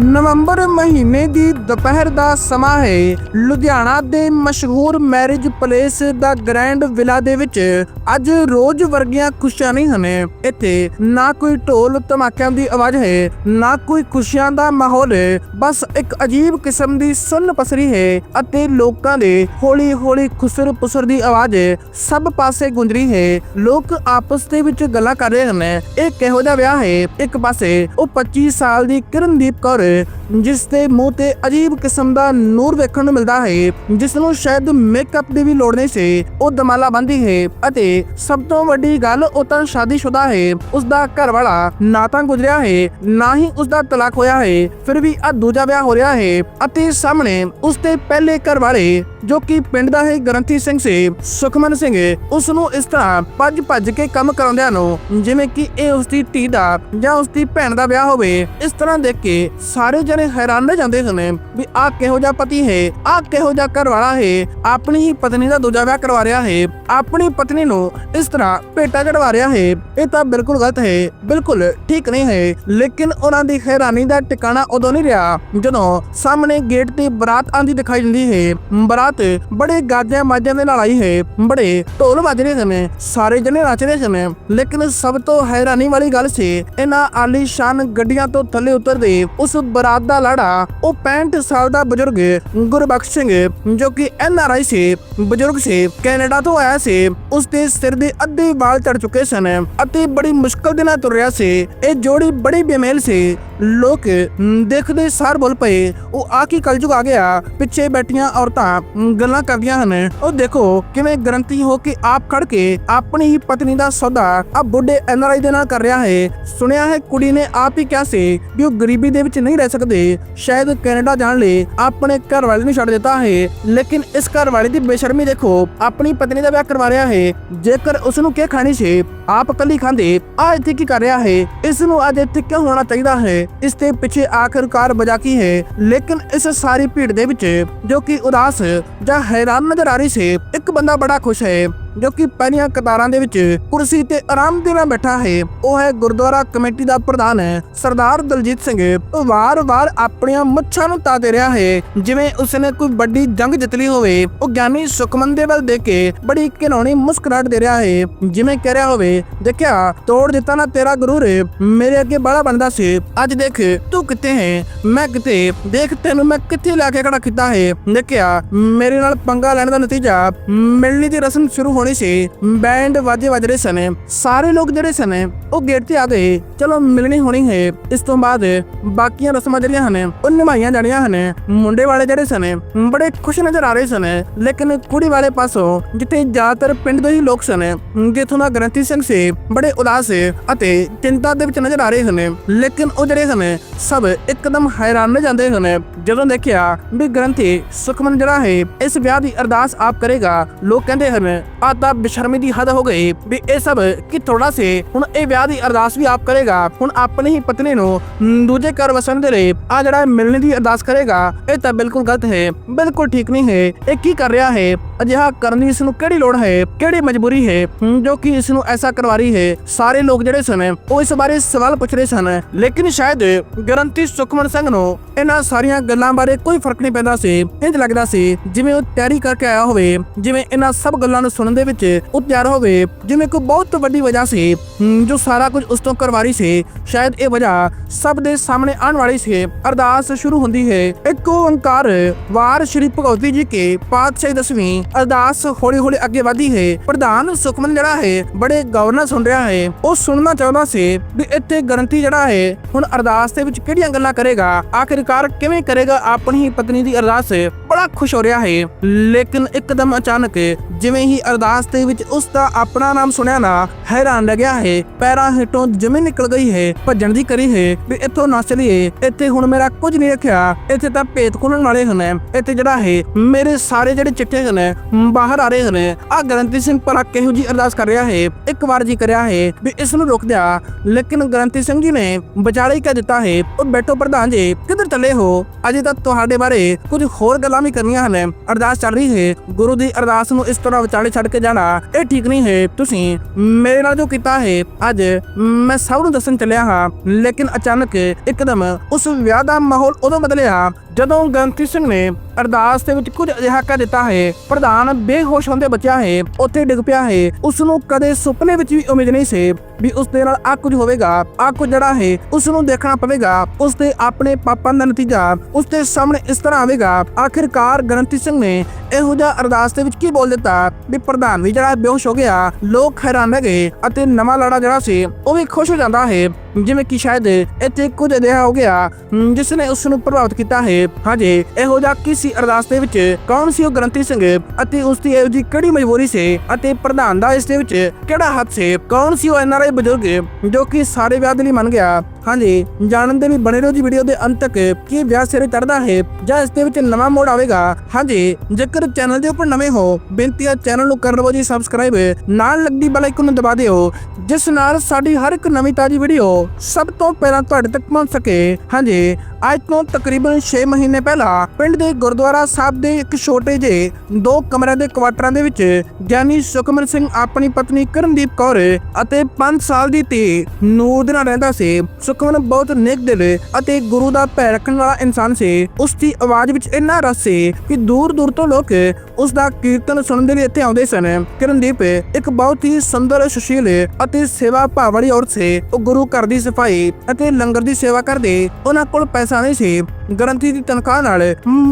ਨਵੰਬਰ ਮਹੀਨੇ ਦੀ ਦੁਪਹਿਰ ਦਾ ਸਮਾਂ ਹੈ। ਲੁਧਿਆਣਾ ਦੇ ਮਸ਼ਹੂਰ ਮੈਰਿਜ ਪਲੇਸ ਦਾ ਗ੍ਰੈਂਡ ਵਿਲਾ ਦੇ ਵਿੱਚ ਅੱਜ ਰੋਜ਼ ਵਰਗੀਆਂ ਖੁਸ਼ੀਆਂ ਨਹੀਂ ਹਨ। ਇੱਥੇ ਨਾ ਕੋਈ ਢੋਲ ਧਮਾਕਿਆਂ ਦੀ ਆਵਾਜ਼ ਹੈ, ਨਾ ਕੋਈ ਖੁਸ਼ੀਆਂ ਦਾ ਮਾਹੌਲ। ਹੈ ਬਸ ਇੱਕ ਅਜੀਬ ਕਿਸਮ ਦੀ ਸੁੰਨ ਪਸਰੀ ਹੈ ਅਤੇ ਲੋਕਾਂ ਦੇ ਹੌਲੀ ਹੌਲੀ ਖੁਸਰ ਪੁਸਰ ਦੀ ਆਵਾਜ਼ ਸਭ ਪਾਸੇ ਗੂੰਜ ਰਹੀ ਹੈ। ਲੋਕ ਆਪਸ ਦੇ ਵਿੱਚ ਗੱਲਾਂ ਕਰ ਰਹੇ ਹਨ। ਇਹ ਕਿਹੋ ਜਿਹਾ ਵਿਆਹ ਹੈ? ਇੱਕ ਪਾਸੇ ਉਹ 25 ਸਾਲ ਦੀ ਕਿਰਨਦੀਪ ਕੌਰ করে ਜਿਸ ਦੇ ਮੂੰਹ ਤੇ ਅਜੀਬ ਕਿਸਮ ਦਾ ਨੂਰ ਵੇਖਣ ਨੂੰ ਮਿਲਦਾ ਹੈ ਜਿਸ ਨੂੰ ਸ਼ਾਇਦ ਮੇਕਅਪ ਦੀ ਵੀ ਲੋੜ ਨਹੀਂ ਸੀ। ਉਹ ਦਮਾਲਾ ਬੰਦੀ ਹੈ ਅਤੇ ਸਭ ਤੋਂ ਵੱਡੀ ਗੱਲ ਉਹ ਤਾਂ ਸ਼ਾਦੀशुदा ਹੈ। ਉਸ ਦਾ ਘਰ ਵਾਲਾ ਨਾ ਤਾਂ ਗੁਜ਼ਰਿਆ ਹੈ, ਨਾ ਹੀ ਉਸ ਦਾ ਤਲਾਕ ਹੋਇਆ ਹੈ, ਫਿਰ ਵੀ ਆ ਦੂਜਾ ਵਿਆਹ ਹੋ ਰਿਹਾ ਹੈ ਅਤੇ ਸਾਹਮਣੇ ਉਸ ਦੇ ਪਹਿਲੇ ਘਰ ਵਾਲੇ ਜੋ ਕਿ ਪਿੰਡ ਦਾ ਹੈ ਗਰੰਤੀ ਸਿੰਘ ਸੀ, ਸੁਖਮਨ ਸਿੰਘ ਉਸ ਨੂੰ ਇਸ ਤਰ੍ਹਾਂ ਭੱਜ ਭੱਜ ਕੇ ਕੰਮ ਕਰਾਉਂਦਿਆਂ ਨੂੰ, ਜਿਵੇਂ ਕਿ ਇਹ ਉਸ ਦੀ ਧੀ ਦਾ ਜਾਂ ਉਸ ਦੀ ਭੈਣ ਦਾ ਵਿਆਹ ਹੋਵੇ, ਇਸ ਤਰ੍ਹਾਂ ਦੇਖ ਕੇ ਸਾਰੇ ਜਣੇ ਹੈਰਾਨ ਰਹਿ ਜਾਂਦੇ ਸਨ ਵੀ ਆਹ ਕਿਹੋ ਜਿਹਾ ਪਤੀ ਹੈ, ਆਹ ਕਿਹੋ ਜਿਹਾ ਘਰ ਵਾਲਾ ਹੈ, ਆਪਣੀ ਹੀ ਪਤਨੀ ਦਾ ਦੂਜਾ ਵਿਆਹ ਕਰਵਾ ਰਿਹਾ ਹੈ, ਆਪਣੀ ਪਤਨੀ ਨੂੰ ਇਸ ਤਰ੍ਹਾਂ ਭੇਟਾ ਚੜਵਾ ਰਿਹਾ ਹੈ, ਇਹ ਤਾਂ ਬਿਲਕੁਲ ਗਲਤ ਹੈ, ਬਿਲਕੁਲ ਠੀਕ ਨਹੀਂ ਹੈ, ਲੇਕਿਨ ਉਹਨਾਂ ਦੀ ਹੈਰਾਨੀ ਦਾ ਟਿਕਾਣਾ ਉਦੋਂ ਨਹੀਂ ਰਿਹਾ, ਜਦੋਂ ਸਾਹਮਣੇ ਗੇਟ ਤੇ ਬਰਾਤ ਆਂਦੀ ਦਿਖਾਈ ਦਿੰਦੀ ਹੈ, ਬਰਾਤ ਬੜੇ ਗਾਜਿਆਂ ਮਾਜਿਆਂ ਦੇ ਨਾਲ ਆਈ ਹੈ, ਬੜੇ ਢੋਲ ਵੱਜ ਰਹੇ ਸਨ, ਸਾਰੇ ਜਣੇ ਨੱਚ ਰਹੇ ਸਨ, ਲੇਕਿਨ ਸਭ ਤੋਂ ਹੈਰਾਨੀ ਵਾਲੀ ਗੱਲ ਸੀ, ਇਹਨਾਂ ਆਲੀਸ਼ਾਨ ਗੱਡੀਆਂ ਤੋਂ ਥੱਲੇ ਉਤਰਦੇ ਉਸ ਬਰਾਤ ਦਾ ਲਾੜਾ ਉਹ 65 ਸਾਲ ਦਾ ਬਜ਼ੁਰਗ ਗੁਰਬਖਸ਼ ਸਿੰਘ ਜੋ ਕਿ ਐਨ ਆਰ ਆਈ ਸੀ, ਬਜ਼ੁਰਗ ਸੀ, ਕੈਨੇਡਾ ਤੋਂ ਆਇਆ ਸੀ ਉਸ ਦੇ ਸਿਰ ਦੇ ਅੱਧੇ ਵਾਲ ਝੜ ਚੁੱਕੇ ਸਨ ਅਤੇ ਬੜੀ ਮੁਸ਼ਕਲ ਦੇ ਨਾਲ ਤੁਰ ਰਿਹਾ ਸੀ। ਇਹ ਜੋੜੀ ਬੜੀ ਬੇਮੇਲ ਸੀ। ਲੋਕ ਦੇਖਦੇ ਸਾਰ ਬੋਲ ਪਏ, ਉਹ ਆ ਕੀ ਕਲਯੁਗ ਆ ਗਿਆ, ਪਿੱਛੇ ਬੈਠੀਆਂ ਔਰਤਾਂ ਗੱਲਾਂ ਕਰਦੀਆਂ ਹਨ। ਉਹ ਦੇਖੋ ਕਿਵੇਂ ਗਰੰਟੀ ਹੋ ਕੇ ਆਪ ਖੜ ਕੇ ਆਪਣੀ ਹੀ ਪਤਨੀ ਦਾ ਸੌਦਾ ਆ ਬੁੱਢੇ ਐਨਆਰਆਈ ਦੇ ਨਾਲ ਕਰ ਰਿਹਾ ਹੈ। ਸੁਣਿਆ ਹੈ ਕੁੜੀ ਨੇ ਆਪ ਹੀ ਕਿਹਾ ਸੀ ਵੀ ਉਹ ਗਰੀਬੀ ਦੇ ਵਿੱਚ ਨਹੀਂ ਰਹਿ ਸਕਦੀ। ਸ਼ਾਇਦ ਕੈਨੇਡਾ ਜਾਣ ਲਈ ਆਪਣੇ ਘਰ ਵਾਲੇ ਨੂੰ ਛੱਡ ਦਿੱਤਾ ਹੈ। ਲੇਕਿਨ ਇਸ ਘਰ ਵਾਲੇ ਦੀ ਬੇਸ਼ਰਮੀ ਦੇਖੋ, ਆਪਣੀ ਪਤਨੀ ਦਾ ਵਿਆਹ ਕਰਵਾ ਰਿਹਾ ਹੈ। ਜੇਕਰ ਉਸ ਨੂੰ ਕੀ ਖਾਣੀ ਸੀ, ਆਪ ਕੱਲੀ ਖਾਂਦੇ ਆ ਇੱਥੇ ਕੀ ਕਰ ਰਿਹਾ ਹੈ? ਇਸ ਨੂੰ ਅੱਜ ਇੱਥੇ ਕਿਉਂ ਹੋਣਾ ਚਾਹੀਦਾ ਹੈ? ਇਸ ਦੇ ਪਿੱਛੇ ਆਖਰਕਾਰ ਵਜ੍ਹਾ ਕੀ ਹੈ? ਲੇਕਿਨ ਇਸ ਸਾਰੀ ਭੀੜ ਦੇ ਵਿੱਚ ਜੋ ਕਿ ਉਦਾਸ ਜਾਂ ਹੈਰਾਨ ਨਜ਼ਰ ਆ ਰਹੀ ਸੀ, ਇੱਕ ਬੰਦਾ ਬੜਾ ਖੁਸ਼ ਹੈ। ਜੋ ਕਿ ਪਹਿਲੀਆਂ ਕਤਾਰਾਂ ਦੇ ਵਿੱਚ ਕੁਰਸੀ ਤੇ ਆਰਾਮ ਦੇ ਨਾਲ ਬੈਠਾ ਹੈ, ਉਹ ਹੈ ਗੁਰਦੁਆਰਾ ਕਮੇਟੀ ਦਾ ਪ੍ਰਧਾਨ ਹੈ ਸਰਦਾਰ ਦਲਜੀਤ ਸਿੰਘ। ਵਾਰ-ਵਾਰ ਆਪਣੀਆਂ ਮੁੱਛਾਂ ਨੂੰ ਤਾ ਰਿਹਾ ਹੈ, ਜਿਵੇਂ ਉਸਨੇ ਕੋਈ ਵੱਡੀ ਜੰਗ ਜਿੱਤ ਲਈ ਹੋਵੇ। ਉਹ ਗਿਆਨੀ ਸੁਖਮਨ ਦੇ ਵੱਲ ਦੇਖ ਕੇ ਬੜੀ ਘਿਨੌਣੀ ਮੁਸਕਰਾਹਟ ਦੇ ਰਿਹਾ ਹੈ, ਜਿਵੇਂ ਕਹਿ ਰਿਹਾ ਹੋਵੇ, ਦੇਖਿਆ, ਤੋੜ ਦਿੱਤਾ ਨਾ ਤੇਰਾ ਗੁਰੂ ਰੇ ਮੇਰੇ ਅੱਗੇ ਬੜਾ ਬੰਦਾ ਸੀ। ਅੱਜ ਦੇਖ, ਤੂੰ ਕਿੱਥੇ ਹੈ? ਮੈਂ ਕਿਤੇ ਦੇਖ, ਤੈਨੂੰ ਮੈਂ ਕਿੱਥੇ ਲਾ ਕੇ ਖੜਾ ਕੀਤਾ ਹੈ? ਦੇਖਿਆ, ਮੇਰੇ ਨਾਲ ਪੰਗਾ ਲੈਣ ਦਾ ਨਤੀਜਾ ਮਿਲਣੀ ਦੀ ਰਸਮ ਸ਼ੁਰੂ ਹੋਣੀ ਸੀ। ਬੈਂਡ ਵਾਜੇ ਵੱਜ ਰਹੇ ਸਨ ਸਾਰੇ ਲੋਕ ਜਿਹੜੇ ਸਨ ਉਹ ਗੇਟ ਤੇ ਆ ਗਏ। ਚਲੋ ਮਿਲਣੀ ਹੋਣੀ ਹੈ। ਇਸ ਤੋਂ ਬਾਅਦ ਬਾਕੀਆਂ ਰਸਮਾਂ ਜਿਹੜੀਆਂ ਹਨ, ਉਹ ਨਿਭਾਈਆਂ ਜਾਣੀਆਂ ਹਨ। ਮੁੰਡੇ ਵਾਲੇ ਜਿਹੜੇ ਸਨ ਬੜੇ ਖੁਸ਼ ਨਜ਼ਰ ਆ ਰਹੇ ਸਨ ਲੇਕਿਨ ਕੁੜੀ ਵਾਲੇ ਪਾਸੋਂ ਜਿੱਥੇ ਜ਼ਿਆਦਾਤਰ ਪਿੰਡ ਦੇ ਹੀ ਲੋਕ ਸਨ ਜਿੱਥੋਂ ਦਾ ਗ੍ਰੰਥੀ ਸਿੰਘ ਸੀ, ਬੜੇ ਉਦਾਸ ਅਤੇ ਚਿੰਤਾ ਦੇ ਵਿੱਚ ਨਜ਼ਰ ਆ ਰਹੇ ਸਨ ਲੇਕਿਨ ਉਹ ਜਿਹੜੇ ਸਨ ਸਭ ਇੱਕਦਮ ਹੈਰਾਨ ਰਹਿ ਜਾਂਦੇ ਹਨ। ਜਦੋਂ ਦੇਖਿਆ ਵੀ ਗ੍ਰੰਥੀ ਸੁਖਮਨ ਜਿਹੜਾ ਹੈ, ਇਸ ਵਿਆਹ ਦੀ ਅਰਦਾਸ ਆਪ ਕਰੇਗਾ, ਲੋਕ ਕਹਿੰਦੇ ਹਨ, ਆ ਤਾਂ ਬੇਸ਼ਰਮੀ ਦੀ ਹੱਦ ਹੋ ਗਈ ਵੀ ਇਹ ਸਭ ਕਿ ਥੋੜਾ ਸੀ। ਹੁਣ ਇਹ ਵਿਆਹ ਦੀ ਅਰਦਾਸ ਵੀ ਆਪ ਕਰੇਗਾ। ਹੁਣ ਆਪਣੀ ਹੀ ਪਤਨੀ ਨੂੰ ਦੂਜੇ ਘਰ ਵਸਣ ਦੇ ਲਈ ਆ ਜਿਹੜਾ ਮਿਲਣ ਦੀ ਅਰਦਾਸ ਕਰੇਗਾ, ਇਹ ਤਾਂ ਬਿਲਕੁਲ ਗਲਤ ਹੈ। ਬਿਲਕੁਲ ਠੀਕ ਨਹੀਂ ਹੈ। ਇਹ ਕੀ ਕਰ ਰਿਹਾ ਹੈ? ਅਜਿਹਾ ਕਰਨ ਦੀ ਇਸ ਨੂੰ ਕਿਹੜੀ ਲੋੜ ਹੈ? ਕਿਹੜੀ ਮਜਬੂਰੀ ਹੈ? ਜੋ ਕਿ ਇਸ ਨੂੰ ਐਸਾ ਕਰਵਾ ਰਹੀ ਹੈ। ਸਾਰੇ ਲੋਕ ਜਿਹੜੇ ਸਨ, ਉਹ ਇਸ ਬਾਰੇ ਸਵਾਲ ਪੁੱਛ ਰਹੇ ਸਨ। ਲੇਕਿਨ ਸ਼ਾਇਦ ਗਰੰਤੀ ਸੁਖਮਨ ਸਿੰਘ ਨੂੰ ਇਹਨਾਂ ਸਾਰੀਆਂ ਗੱਲਾਂ ਬਾਰੇ ਕੋਈ ਫ਼ਰਕ ਨਹੀਂ ਪੈਂਦਾ ਸੀ। ਇੰਜ ਲੱਗਦਾ ਸੀ, ਜਿਵੇਂ ਉਹ ਤਿਆਰੀ ਕਰਕੇ ਆਇਆ ਹੋਵੇ, ਜਿਵੇਂ ਇਹਨਾਂ ਸਭ ਗੱਲਾਂ ਨੂੰ ਸੁਣਨ ਦੇ ਵਿੱਚ ਉਹ ਤਿਆਰ ਹੋਵੇ, ਜਿਵੇਂ ਕੋਈ ਬਹੁਤ ਵੱਡੀ ਵਜ੍ਹਾ ਸੀ ਜੋ ਸਾਰਾ ਕੁਝ ਉਸ ਤੋਂ ਕਰਵਾ ਸੀ। ਸ਼ਾਇਦ ਇਹ ਵਜ੍ਹਾ ਸਭ ਦੇ ਸਾਹਮਣੇ ਆਉਣ ਵਾਲੀ ਸੀ। ਅਰਦਾਸ ਸ਼ੁਰੂ ਹੁੰਦੀ ਹੈ। ਇੱਕ ਓੰਕਾਰ, ਵਾਰ ਸ਼੍ਰੀ ਭਗਵਤੀ ਜੀ ਕੇ ਪਾਤਸ਼ਾਹੀ ਦਸਵੀਂ, ਅਰਦਾਸ ਹੌਲੀ ਹੌਲੀ ਅੱਗੇ ਵਧੀ ਹੈ। ਪ੍ਰਧਾਨ ਸੁਖਮਨ ਜਿਹੜਾ ਹੈ, ਬੜੇ ਗੌਰ ਨਾਲ ਸੁਣ ਰਿਹਾ ਹੈ। ਉਹ ਸੁਣਨਾ ਚਾਹੁੰਦਾ ਸੀ ਵੀ ਇੱਥੇ ਗਰੰਟੀ ਜਿਹੜਾ ਹੈ, ਹੁਣ ਅਰਦਾਸ ਦੇ ਵਿੱਚ ਕਿਹੜੀਆਂ ਗੱਲਾਂ ਕਰੇਗਾ? ਆਖਿਰਕਾਰ ਕਿਵੇਂ ਕਰੇਗਾ ਆਪਣੀ ਪਤਨੀ ਦੀ ਅਰਦਾਸ? ਬੜਾ ਖੁਸ਼ ਹੋ ਰਿਹਾ ਹੈ। ਲੇਕਿਨ ਇੱਕਦਮ ਅਚਾਨਕ ਜਿਵੇਂ ਹੀ ਅਰਦਾਸ ਦੇ ਵਿੱਚ ਉਸ ਦਾ ਆਪਣਾ ਨਾਮ ਸੁਣਿਆ ਨਾ, ਹੈਰਾਨ ਲੱਗਿਆ ਹੈ। ਪੈਰਾਂ ਹੇਠੋਂ ਜ਼ਮੀਨ ਨਿਕਲ ਗਈ ਹੈ, ਭੱਜਣ ਦੀ ਕਰੀ ਹੈ ਵੀ ਇੱਥੋਂ ਨਾ ਚਲੀਏ। ਇੱਥੇ ਹੁਣ ਮੇਰਾ ਕੁਝ ਨਹੀਂ ਰੱਖਿਆ। ਇੱਥੇ ਤਾਂ ਭੇਤ ਖੋਲਣ ਵਾਲੇ ਹਨ। ਇੱਥੇ ਜਿਹੜਾ ਹੈ, ਮੇਰੇ ਸਾਰੇ ਜਿਹੜੇ ਚਿੱਟੇ ਹਨ, ਬਾਹਰ ਆ ਰਹੇ ਹਨ। ਆ ਗਰੰਤੀ ਸਿੰਘ ਭਲਾ ਕਿਹੋ ਜੀ ਅਰਦਾਸ ਕਰ ਰਿਹਾ ਹੈ? ਇੱਕ ਵਾਰ ਜੀ ਕਰਿਆ ਹੈ ਵੀ ਇਸ ਨੂੰ ਰੋਕ ਦਿਆ। ਲੇਕਿਨ ਗਰੰਤੀ ਸਿੰਘ ਜੀ ਨੇ ਵਿਚਾਲੇ ਹੀ ਕਹਿ ਦਿੱਤਾ ਹੈ, ਉਹ ਬੈਠੋ ਪ੍ਰਧਾਨ ਜੀ, ਕਿੱਧਰ ਚੱਲੇ ਹੋ? ਅਜੇ ਤਾਂ ਤੁਹਾਡੇ ਬਾਰੇ ਕੁਝ ਹੋਰ ਗੱਲਾਂ ਵੀ ਕਰਨੀਆਂ ਹਨ। ਅਰਦਾਸ ਚੱਲ ਰਹੀ ਹੈ। ਗੁਰੂ ਦੀ ਅਰਦਾਸ ਨੂੰ ਇਸ ਤਰ੍ਹਾਂ ਵਿਚਾਲੇ ਛੱਡ ਕੇ ਜਾਣਾ, ਇਹ ਠੀਕ ਨਹੀਂ ਹੈ। ਤੁਸੀਂ ਮੇਰੇ ਨਾਲ ਜੋ ਕੀਤਾ ਹੈ, ਅੱਜ ਮੈਂ ਸਭ ਨੂੰ ਦੱਸਣ ਚੱਲਿਆ ਹਾਂ, ਲੇਕਿਨ ਅਚਾਨਕ ਇੱਕਦਮ ਉਸ ਵਿਆਹ ਦਾ ਮਾਹੌਲ ਉਦੋਂ ਬਦਲਿਆ ਜਦੋਂ ਗੰਤੀ ਸਿੰਘ ਨੇ ਅਰਦਾਸ ਦੇ ਵਿੱਚ ਕੁਝ ਅਜਿਹਾ ਕਰ ਦਿੱਤਾ ਹੈ ਪ੍ਰਧਾਨ ਬੇਹੋਸ਼ ਹੁੰਦੇ ਬਚਿਆ ਹੈ ਉੱਥੇ ਡਿੱਗ ਪਿਆ ਹੈ। ਉਸ ਨੂੰ ਕਦੇ ਸੁਪਨੇ ਵਿੱਚ ਵੀ ਉਮੀਦ ਨਹੀਂ ਸੀ ਵੀ ਉਸ ਦੇ ਨਾਲ ਆ ਕੁਝ ਹੋਵੇਗਾ ਆ ਕੁਝ ਜਿਹੜਾ ਹੈ ਉਸ ਨੂੰ ਦੇਖਣਾ ਪਵੇਗਾ। ਉਸ ਦੇ ਆਪਣੇ ਪਾਪਾਂ ਦਾ ਨਤੀਜਾ ਉਸ ਦੇ ਸਾਹਮਣੇ ਇਸ ਤਰ੍ਹਾਂ ਆਵੇਗਾ। ਆਖਿਰਕਾਰ ਗ੍ਰੰਥੀ ਸਿੰਘ ਨੇ ਇਹੋ ਜਿਹਾ ਅਰਦਾਸ ਦੇ ਵਿੱਚ ਕੀ ਬੋਲ ਦਿੱਤਾ ਵੀ ਪ੍ਰਧਾਨ ਵੀ ਜਿਹੜਾ ਬੇਹੋਸ਼ ਹੋ ਗਿਆ ਲੋਕ ਹੈਰਾਨ ਰਹਿ ਗਏ ਅਤੇ ਨਵਾਂ ਲੜਾ ਜਿਹੜਾ ਸੀ ਉਹ ਵੀ ਖੁਸ਼ ਹੋ ਜਾਂਦਾ ਹੈ। ਜਿਵੇਂ ਕਿ ਸ਼ਾਇਦ ਇੱਥੇ ਕੁਝ ਅਜਿਹਾ ਹੋ ਗਿਆ ਹਮ, ਜਿਸ ਨੇ ਉਸ ਨੂੰ ਪ੍ਰਭਾਵਿਤ ਕੀਤਾ ਹੈ। ਹਾਂਜੀ, ਇਹੋ ਜਿਹਾ ਕੀ ਅਰਦਾਸ ਦੇ ਵਿੱਚ ਕੌਣ ਸੀ ਉਹ ਗ੍ਰੰਥੀ ਸਿੰਘ ਅਤੇ ਉਸ ਦੀ ਇਹੋ ਜਿਹੀ ਕਿਹੜੀ ਮਜਬੂਰੀ ਸੀ ਅਤੇ ਪ੍ਰਧਾਨ ਦਾ ਇਸ ਦੇ ਵਿੱਚ ਕਿਹੜਾ ਹੱਥ ਸੀ? ਕੌਣ ਸੀ ਉਹ ਐਨਆਰਆਈ ਬਜ਼ੁਰਗ ਜੋ ਕਿ ਸਾਰੇ ਵਿਆਹ ਦੇ ਲਈ ਮੰਨ ਗਿਆ? ਹਾਂਜੀ, ਜਾਣਨ ਦੇ ਵੀ ਬਣੇ ਰਹੋ ਜੀ ਵੀਡੀਓ ਦੇ ਅੰਤ ਤੱਕ ਕੀ ਵਿਆਹ ਸਿਰੇ ਚੜਦਾ ਹੈ ਜਾਂ ਇਸ ਦੇ ਵਿੱਚ ਨਵਾਂ ਮੋੜ ਆਵੇਗਾ। ਹਾਂਜੀ, ਜੇਕਰ ਚੈਨਲ ਦੇ ਉੱਪਰ ਨਵੇਂ ਹੋ, ਬੇਨਤੀ ਹੈ ਚੈਨਲ ਨੂੰ ਕਰ ਲਵੋ ਜੀ ਸਬਸਕ੍ਰਾਈਬ। ਨਾਲ ਲੱਗਦੀ ਬੈਲ ਆਈਕਨ ਨੂੰ ਦਬਾ ਦਿਓ, ਜਿਸ ਨਾਲ ਸਾਡੀ ਹਰ ਇੱਕ ਨਵੀਂ ਤਾਜੀ ਵੀਡੀਓ ਸਭ ਤੋਂ ਪਹਿਲਾਂ ਤੁਹਾਡੇ ਤੱਕ ਪਹੁੰਚ ਸਕੇ। ਹਾਂਜੀ ਅੱਜ ਤੋਂ ਤਕਰੀਬਨ 6 ਮਹੀਨੇ ਪਹਿਲਾਂ ਪਿੰਡ ਦੇ ਗੁਰਦੁਆਰਾ ਸਾਹਿਬ ਦੇ ਇੱਕ ਛੋਟੇ ਜਿਹੇ ਦੋ ਕਮਰਿਆਂ ਦੇ ਕੁਆਟਰਾਂ ਦੇ ਵਿੱਚ ਗਿਆਨੀ ਸੁਖਮਨ ਸਿੰਘ ਆਪਣੀ ਪਤਨੀ ਕਰਨਦੀਪ ਕੌਰ ਅਤੇ 5 ਸਾਲ ਦੀ ਧੀ ਨੂਰ ਦੇ ਨਾਲ ਰਹਿੰਦਾ ਸੀ। ਸੁਖਮਨ ਬਹੁਤ ਨੇਕ ਦਿਲ ਅਤੇ ਗੁਰੂ ਦਾ ਭੈ ਰੱਖਣ ਵਾਲਾ ਇਨਸਾਨ ਸੀ। ਉਸ ਦੀ ਆਵਾਜ਼ ਵਿੱਚ ਇੰਨਾ ਰਸ ਸੀ ਕਿ ਦੂਰ ਦੂਰ ਤੋਂ ਲੋਕ ਉਸ ਦਾ ਕੀਰਤਨ ਸੁਣਨ ਦੇ ਲਈ ਇੱਥੇ ਆਉਂਦੇ ਸਨ। ਕਿਰਨਦੀਪ ਇੱਕ ਬਹੁਤ ਹੀ ਸੁੰਦਰ, ਸੁਸ਼ੀਲ ਅਤੇ ਸੇਵਾ ਭਾਵ ਵਾਲੀ ਔਰਤ ਸੀ। ਉਹ ਗੁਰੂ ਘਰ ਦੀ ਸਫ਼ਾਈ ਅਤੇ ਲੰਗਰ ਦੀ ਸੇਵਾ ਕਰਦੇ, ਉਹਨਾਂ ਕੋਲ ਪੈਸਾ ਨਹੀਂ ਸੀ ਗ੍ਰੰਥੀ ਦੀ ਤਨਖਾਹ ਨਾਲ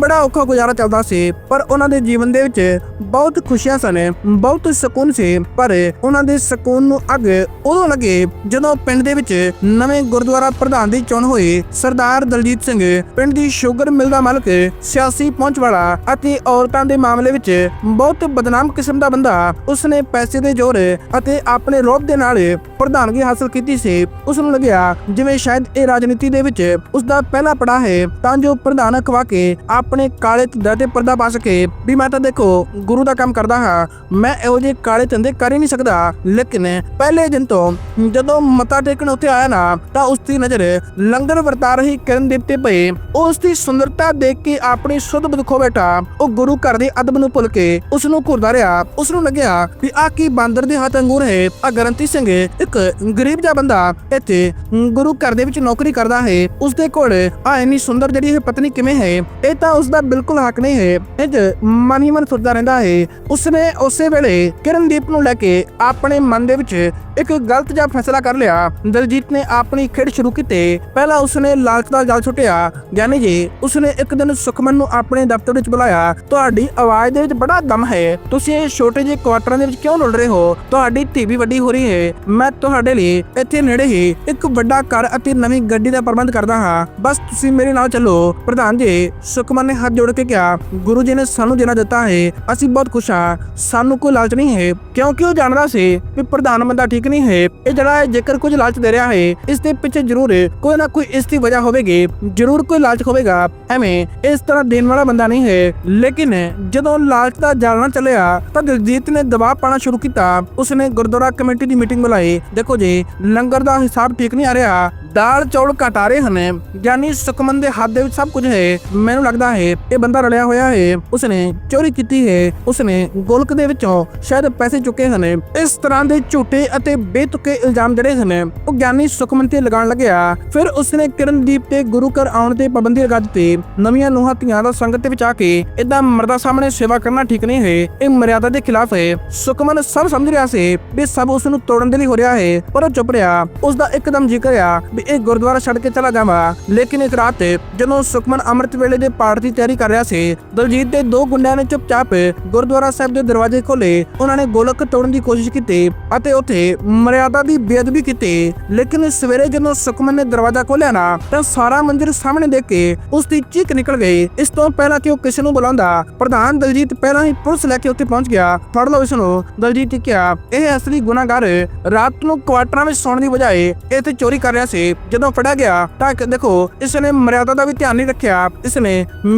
ਬੜਾ ਔਖਾ ਗੁਜ਼ਾਰਾ ਚੱਲਦਾ ਸੀ, ਪਰ ਉਹਨਾਂ ਦੇ ਜੀਵਨ ਦੇ ਵਿੱਚ ਬਹੁਤ ਖੁਸ਼ੀਆਂ ਸਨ, ਬਹੁਤ ਸਕੂਨ ਸੀ, ਪਰ ਉਹਨਾਂ ਦੇ ਸਕੂਨ ਨੂੰ ਅੱਗ ਉਦੋਂ ਲੱਗੇ ਜਦੋਂ ਪਿੰਡ ਦੇ ਵਿੱਚ ਨਵੇਂ ਗੁਰਦੁਆਰਾ ਪ੍ਰਧਾਨ ਦੀ ਚੋਣ ਹੋਈ। ਸਰਦਾਰ ਦਲਜੀਤ ਸਿੰਘ, ਪਿੰਡ ਦੀ ਸ਼ੂਗਰ ਮਿਲ ਦਾ ਮਾਲਕ, ਸਿਆਸੀ ਪਹੁੰਚ ਵਾਲਾ ਅਤੇ ਔਰਤਾਂ ਦੇ ਮਾਮਲੇ ਵਿੱਚ ਬਹੁਤ ਬਦਨਾਮ ਕਿਸਮ ਦਾ ਬੰਦਾ ਉਸਨੇ ਪੈਸੇ ਦੇ ਜ਼ੋਰ ਅਤੇ ਆਪਣੇ ਰੋਬ ਦੇ ਨਾਲ ਪ੍ਰਧਾਨਗੀ ਹਾਸਲ ਕੀਤੀ ਸੀ। ਉਸ ਨੂੰ ਲੱਗਿਆ ਜਿਵੇਂ ਸ਼ਾਇਦ ਇਹ ਰਾਜਨੀਤੀ ਦੇ ਵਿੱਚ ਉਸ ਦਾ ਪਹਿਲਾ ਪੜਾ ਹੈ। ਤਾਂ ਜੋ ਪ੍ਰਧਾਨ ਅਖਵਾ ਕੇ ਆਪਣੇ ਕਾਲੇ ਧੰਦੇ ਤੇ ਪਰਦਾ ਪਾ ਸਕੇ। ਵੀ ਮੈਂ ਤਾਂ ਦੇਖੋ, ਗੁਰੂ ਦਾ ਕੰਮ ਕਰਦਾ ਹਾਂ। ਮੈਂ ਇਹੋ ਜਿਹੇ ਕਾਲੇ ਧੰਦੇ ਕਰ ਹੀ ਨਹੀਂ ਸਕਦਾ। ਲੇਕਿਨ ਪਹਿਲੇ ਦਿਨ ਤੋਂ ਜਦੋਂ ਮੱਥਾ ਟੇਕਣ ਉੱਤੇ ਆਇਆ ਨਾ, ਤਾਂ ਉਸ ਦੀ ਨਜ਼ਰ ਲੰਗਰ ਵਰਤਾ ਰਹੀ ਕਰਨਦੀਪ ਤੇ ਪਏ। ਉਸ ਦੀ ਸੁੰਦਰਤਾ ਦੇਖ ਕੇ ਆਪਣੀ ਸੁਧ ਬੁੱਧ ਬੈਠਾ। ਉਹ ਗੁਰੂ ਘਰ ਦੇ ਅਦਬ ਨੂੰ ਭੁੱਲ ਕੇ ਉਸ ਨੂੰ ਘੁਰਦਾ ਰਿਹਾ। ਉਸ ਨੂੰ ਲੱਗਿਆ ਕਿ ਆ ਕੀ ਬਾਂਦਰ ਦੇ ਹੱਥ ਅੰਗੂਰ ਹੈ। ਆ ਗਰੰਤੀ ਸਿੰਘ ਇੱਕ ਗਰੀਬ ਜਿਹਾ ਬੰਦਾ ਇੱਥੇ ਗੁਰੂ ਘਰ ਦੇ ਵਿੱਚ ਨੌਕਰੀ ਕਰਦਾ ਹੈ। ਉਸ ਦੇ ਕੋਲ ਆ ਇੰਨੀ ਸੁੰਦਰ ਜਿਹੜੀ ਇਹ ਪਤਨੀ ਕਿਵੇਂ ਹੈ, ਇਹ ਤਾਂ ਉਸ ਦਾ ਬਿਲਕੁਲ ਹੱਕ ਨਹੀਂ ਹੈ। ਇਹ ਮਨ ਹੀ ਮਨ ਸੋਚਦਾ ਰਹਿੰਦਾ ਹੈ। ਉਸਨੇ ਉਸੇ ਵੇਲੇ ਕਿਰਨਦੀਪ ਨੂੰ ਲੈ ਕੇ ਆਪਣੇ ਮਨ ਦੇ ਵਿੱਚ ਇੱਕ ਗਲਤ ਜਿਹਾ ਫੈਸਲਾ ਕਰ ਲਿਆ। ਦਲਜੀਤ ਨੇ ਆਪਣੀ ਖੇਡ ਸ਼ੁਰੂ ਕੀਤੀ। ਪਹਿਲਾਂ ਉਸਨੇ ਲਾਲਚ ਦਾ ਜਾਲ ਛੁੱਟਿਆ ਗਿਆਨੀ ਜੀ, ਉਸਨੇ ਇੱਕ ਦਿਨ ਸੁਖਮਨ ਨੂੰ ਆਪਣੇ ਦਫ਼ਤਰ ਵਿੱਚ ਬੁਲਾਇਆ। ਤੁਹਾਡੀ ਆਵਾਜ਼ ਦੇ ਵਿੱਚ ਬੜਾ ਦਮ ਹੈ। ਤੁਸੀਂ ਇਹ ਛੋਟੇ ਜਿਹੇ ਕੁਆਟਰਾਂ ਦੇ ਵਿੱਚ ਕਿਉਂ ਲੁੜ ਰਹੇ ਹੋ? ਤੁਹਾਡੀ ਧੀ ਵੀ ਵੱਡੀ ਹੋ ਰਹੀ ਹੈ। ਮੈਂ ਤੁਹਾਡੇ ਲਈ ਇੱਥੇ ਨੇੜੇ ਹੀ ਇੱਕ ਵੱਡਾ ਘਰ ਅਤੇ ਨਵੀਂ ਗੱਡੀ ਦਾ ਪ੍ਰਬੰਧ ਕਰਦਾ ਹਾਂ। ਬਸ ਤੁਸੀਂ ਮੇਰੇ ਨਾਲ ਚੱਲੋ, ਪ੍ਰਧਾਨ ਜੀ, ਸੁਖਮਨ ਨੇ ਹੱਥ ਜੋੜ ਕੇ ਕਿਹਾ, ਗੁਰੂ ਜੀ ਨੇ ਸਾਨੂੰ ਜਿੰਨਾ ਦਿੱਤਾ ਹੈ, ਅਸੀਂ ਬਹੁਤ ਖੁਸ਼ ਹਾਂ। ਸਾਨੂੰ ਕੋਈ ਲਾਲਚ ਨਹੀਂ ਹੈ, ਕਿਉਂਕਿ ਉਹ ਜਾਣਦਾ ਸੀ ਵੀ ਪ੍ਰਧਾਨ ਬੰਦਾ ਠੀਕ ਨਹੀਂ ਹੈ। ਇਹ ਜਿਹੜਾ ਜੇਕਰ ਕੁਝ ਲਾਲਚ ਦੇ ਰਿਹਾ ਹੈ, ਇਸ ਦੇ ਪਿੱਛੇ ਜ਼ਰੂਰ ਕੋਈ ਨਾ ਕੋਈ ਇਸ ਦੀ ਵਜ੍ਹਾ ਹੋਵੇਗੀ। ਜ਼ਰੂਰ ਕੋਈ ਲਾਲਚ ਹੋਵੇਗਾ। ਐਵੇਂ ਇਸ ਤਰ੍ਹਾਂ ਦੇਣ ਵਾਲਾ ਬੰਦਾ ਨਹੀਂ ਹੈ। ਲੇਕਿਨ ਜਦੋਂ ਲਾਲਚ ਦਾ ਜਾਲ ਨਾ ਚੱਲਿਆ, ਤਾਂ ਦਿਲਜੀਤ ਨੇ ਦਬਾਅ ਪਾਣਾ ਸ਼ੁਰੂ ਕੀਤਾ। ਉਸਨੇ ਗੁਰਦੁਆਰਾ ਕਮੇਟੀ ਦੀ ਮੀਟਿੰਗ ਬੁਲਾਈ। ਦੇਖੋ ਜੀ, ਲੰਗਰ ਦਾ ਹਿਸਾਬ ਠੀਕ ਨਹੀਂ ਆ ਰਿਹਾ। ਦਾਲ ਚੌਲ ਘਟਾ ਰਹੇ ਹਨ। ਯਾਨੀ ਸੁਖਮਨ ਦੇ ਹੱਥ ਦੇ ਵਿੱਚ ਸਭ ਕੁਝ ਹੈ। ਮੈਨੂੰ ਲੱਗਦਾ ਹੈ, ਇਹ ਬੰਦਾ ਰਲਿਆ ਹੋਇਆ ਹੈ। ਉਸਨੇ ਚੋਰੀ ਕੀਤੀ ਹੈ। ਉਸਨੇ ਗੋਲਕ ਦੇ ਵਿੱਚੋਂ ਸ਼ਾਇਦ ਪੈਸੇ ਚੁੱਕੇ ਹਨ। ਇਸ ਤਰ੍ਹਾਂ ਦੇ ਝੂਠੇ ਅਤੇ ਬੇਤੁਕੇ ਇਲਜ਼ਾਮ ਜਿਹੜੇ ਹਨ, ਉਹ ਗਿਆਨੀ ਸੁਖਮਨ ਤੇ ਲਗਾਉਣ ਲੱਗਿਆ। ਫਿਰ ਉਸਨੇ ਕਿਰਨਦੀਪ ਤੇ ਗੁਰੂ ਘਰ ਆਉਣ ਤੇ ਪਾਬੰਦੀ ਲਗਾ ਦਿੱਤੀ। ਨਵੀਆਂ ਨੂੰਹਾਂ ਧੀਆਂ ਦਾ ਸੰਗਤ ਦੇ ਵਿੱਚ ਆ ਕੇ ਇਦਾਂ ਮਰਦਾ ਸਾਹਮਣੇ ਸੇਵਾ ਕਰਨਾ ਠੀਕ ਨਹੀਂ ਹੈ। ਇਹ ਮਰਿਆਦਾ ਦੇ ਖਿਲਾਫ ਹੈ। ਸੁਖਮਨ ਸਭ ਸਮਝ ਰਿਹਾ ਸੀ ਵੀ ਸਭ ਉਸ ਨੂੰ ਤੋੜਨ ਦੇ ਲਈ ਹੋ ਰਿਹਾ ਹੈ, ਪਰ ਉਹ ਚੁੱਪ ਰਿਹਾ। ਉਸ ਦਾ ਇੱਕਦਮ ਜ਼ਿਕਰ ਕਰਿਆ ਵੀ ਇਹ ਗੁਰਦੁਆਰਾ ਛੱਡ ਕੇ ਚਲਾ ਜਾਵਾਂ। ਲੇਕਿਨ ਇੱਕ ਰਾਤ ਜਦੋਂ ਸੁਖਮਨ ਅੰਮ੍ਰਿਤ ਵੇਲੇ ਦੇ ਪਾਠ ਦੀ ਤਿਆਰੀ ਕਰ ਰਿਹਾ ਸੀ, ਦਲਜੀਤ ਦੇ ਦੋ ਗੁੰਡਿਆਂ ਨੇ ਚੁੱਪਚਾਪ ਗੁਰਦੁਆਰਾ ਸਾਹਿਬ ਦੇ ਦਰਵਾਜ਼ੇ ਖੋਲੇ ਉਹਨਾਂ ਨੇ ਗੋਲਕ ਤੋੜਨ ਦੀ ਕੋਸ਼ਿਸ਼ ਕੀਤੀ ਅਤੇ ਉੱਥੇ ਮਰਿਆਦਾ ਦੀ ਬੇਅਦਬੀ ਕੀਤੀ। ਲੇਕਿਨ ਸਵੇਰੇ ਜਦੋਂ ਸੁਖਮਨ ਨੇ ਦਰਵਾਜ਼ਾ ਖੋਲ੍ਹਿਆ ਨਾ, ਤਾਂ ਸਾਰਾ ਮੰਦਿਰ ਸਾਹਮਣੇ ਦੇਖ ਕੇ ਉਸ ਦੀ ਚੀਕ ਨਿਕਲ ਗਈ। ਇਸ ਤੋਂ ਪਹਿਲਾਂ ਕਿ ਉਹ ਕਿਸੇ ਨੂੰ ਬੁਲਾਉਂਦਾ, ਪ੍ਰਧਾਨ ਦਲਜੀਤ ਪਹਿਲਾਂ ਹੀ ਪੁਲਿਸ ਲੈ ਕੇ ਉੱਥੇ ਪਹੁੰਚ ਗਿਆ। ਫੜ ਲਓ ਇਸ ਨੂੰ, ਦਲਜੀਤ ਨੇ ਕਿਹਾ। ਇਹ ਅਸਲੀ ਗੁਨਾਹਗਾਰ ਰਾਤ ਨੂੰ ਕੁਆਟਰਾਂ ਵਿੱਚ ਸੌਣ ਦੀ ਬਜਾਏ ਇੱਥੇ ਚੋਰੀ ਕਰ ਰਿਹਾ ਸੀ। ਜਦੋਂ ਫੜਿਆ ਗਿਆ, ਤਾਂ ਦੇਖੋ, ਇਸ ਨੇ ਮਰਿਆਦਾ ਦਾ ਵੀ ਧਿਆਨ ਨਹੀਂ ਰੱਖਿਆ। ਇਸ ਨੇ